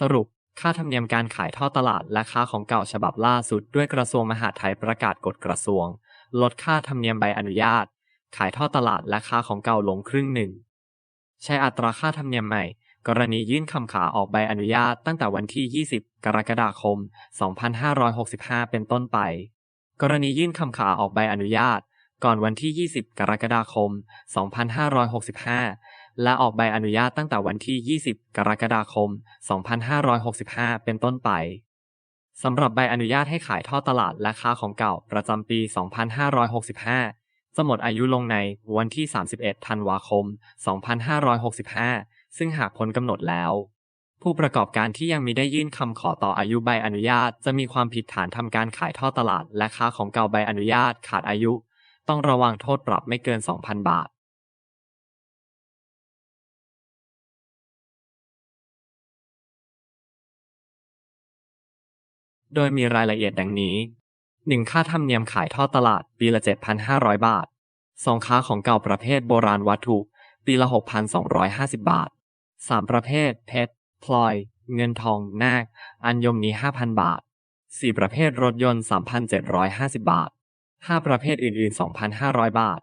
สรุปค่าธรรมเนียมการขายท่อตลาดและค่าของเก่าฉบับล่าสุดด้วยกระทรวงมหาดไทยประกาศกฎกระทรวง ลดค่าธรรมเนียมใบอนุญาต ขายท่อตลาดและค่าของเก่าลงครึ่งหนึ่ง ใช้อัตราค่าธรรมเนียมใหม่ กรณียื่นคำขาออกใบอนุญาตตั้งแต่วันที่ 20 กรกฎาคม 2565 เป็นต้นไป กรณียื่นคำขาออกใบอนุญาต ก่อนวันที่ 20 กรกฎาคม 2565 และออกใบอนุญาตตั้งแต่วันที่ 20 กรกฎาคม 2565 เป็นต้นไป สำหรับใบอนุญาตให้ขายท่อตลาดและค้าของเก่าประจำปี 2565 จะหมดอายุลงในวันที่ 31 ธันวาคม 2565 ซึ่งหากพ้นกำหนดแล้ว ผู้ประกอบการที่ยังมีได้ยื่นคำขอต่ออายุใบอนุญาต จะมีความผิดฐานทำการขายท่อตลาดและค้าของเก่าใบอนุญาตขาดอายุ ต้องระวังโทษปรับไม่เกิน 2,000 บาท โดยมีรายละเอียดดังนี้ 1. ค่าธรรมเนียมขายท่อตลาดปีละ 7,500 บาท 2. ค้าของเก่าประเภทโบราณวัตถุ ปีละ 6,250 บาท 3. ประเภท เพชรพลอย เงินทอง นาค อัญมณี 5,000 บาท 4. ประเภทรถยนต์ 3,750 บาท 5. ประเภทอื่นๆ 2,500 บาท